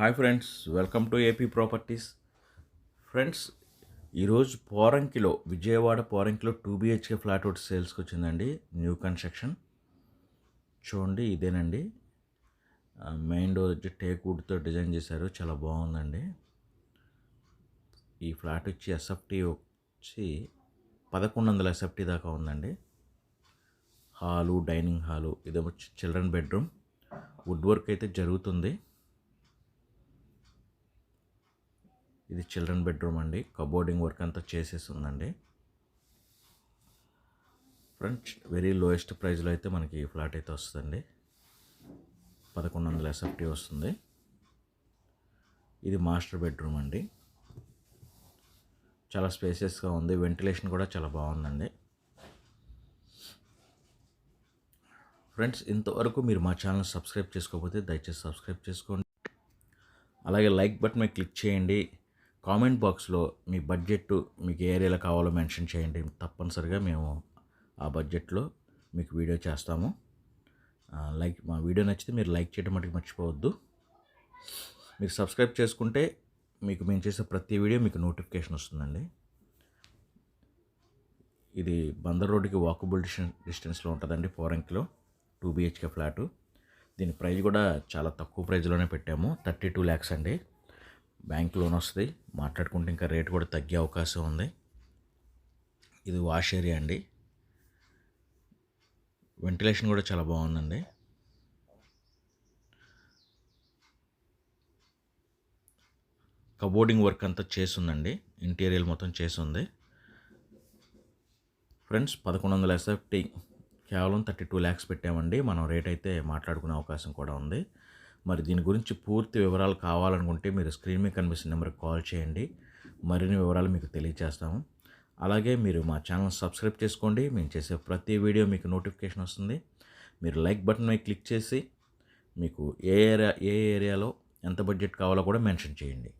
Hi friends welcome to AP properties. Friends ఈరోజు పోరంకిలో విజయవాడ పోరంకిలో టూ బిహెచ్కే ఫ్లాట్ ఒకటి సేల్స్కి వచ్చిందండి న్యూ కన్స్ట్రక్షన్ చూడండి ఇదేనండి. మెయిన్ డోర్ వచ్చి టేక్ వుడ్తో డిజైన్ చేశారు చాలా బాగుందండి. ఈ ఫ్లాట్ వచ్చి ఎస్ఎఫ్టీ వచ్చి పదకొండు వందల ఎస్ఎఫ్టీ దాకా ఉందండి. హాలు డైనింగ్ హాలు ఇది వచ్చి చిల్డ్రన్ బెడ్రూమ్ వుడ్ వర్క్ అయితే జరుగుతుంది. ఇది చిల్డ్రన్ బెడ్రూమ్ అండి. కబోర్డింగ్ వర్క్ అంతా చేసేసి ఉందండి ఫ్రెండ్స్ వెరీ లోయెస్ట్ ప్రైస్లో అయితే మనకి ఈ ఫ్లాట్ అయితే వస్తుందండి. పదకొండు వందల ఎస్ఎఫ్టీ వస్తుంది. ఇది మాస్టర్ బెడ్రూమ్ అండి. చాలా స్పేసెస్గా ఉంది. వెంటిలేషన్ కూడా చాలా బాగుందండి. ఫ్రెండ్స్ ఇంతవరకు మీరు మా ఛానల్ సబ్స్క్రైబ్ చేసుకోకపోతే దయచేసి సబ్స్క్రైబ్ చేసుకోండి. అలాగే లైక్ బటన్ మీద క్లిక్ చేయండి. కామెంట్ బాక్స్లో మీ బడ్జెట్ మీకు ఏ ఏరియాలో కావాలో మెన్షన్ చేయండి. తప్పనిసరిగా మేము ఆ బడ్జెట్లో మీకు వీడియో చేస్తాము. లైక్ మా వీడియో నచ్చితే మీరు లైక్ చేయడం మటుకు మర్చిపోవద్దు. మీరు సబ్స్క్రైబ్ చేసుకుంటే మీకు మేము చేసే ప్రతి వీడియో మీకు నోటిఫికేషన్ వస్తుందండి. ఇది బందర్ రోడ్డుకి వాకబుల్ డిస్టెన్స్ డిస్టెన్స్లో ఉంటుందండి పోరంకిలో టూ బిహెచ్కే ఫ్లాటు. దీని ప్రైస్ కూడా చాలా తక్కువ ప్రైస్లోనే పెట్టాము థర్టీ టూ ల్యాక్స్ అండి. బ్యాంక్ లోన్ వస్తుంది. మాట్లాడుకుంటే ఇంకా రేట్ కూడా తగ్గే అవకాశం ఉంది. ఇది వాష్ ఏరియా అండి. వెంటిలేషన్ కూడా చాలా బాగుందండి. కబోర్డింగ్ వర్క్ అంతా చేసిందండి ఇంటీరియర్ మొత్తం చేసింది ఫ్రెండ్స్ పదకొండు వందల ఎస్ఎఫ్టీ కేవలం థర్టీ టూ ల్యాక్స్ పెట్టామండి. మనం రేట్ అయితే మాట్లాడుకునే అవకాశం కూడా ఉంది. మరి దీని గురించి పూర్తి వివరాలు కావాలనుకుంటే మీరు స్క్రీన్ మీద కనిపిస్తున్న నెంబర్కి కాల్ చేయండి. మరిన్ని వివరాలు మీకు తెలియజేస్తాము అలాగే మీరు మా ఛానల్ సబ్స్క్రైబ్ చేసుకోండి. మేము చేసే ప్రతి వీడియో మీకు నోటిఫికేషన్ వస్తుంది. మీరు లైక్ బటన్ మీద క్లిక్ చేసి మీకు ఏ ఏరియా ఏ ఏరియాలో ఎంత బడ్జెట్ కావాలో కూడా మెన్షన్ చేయండి.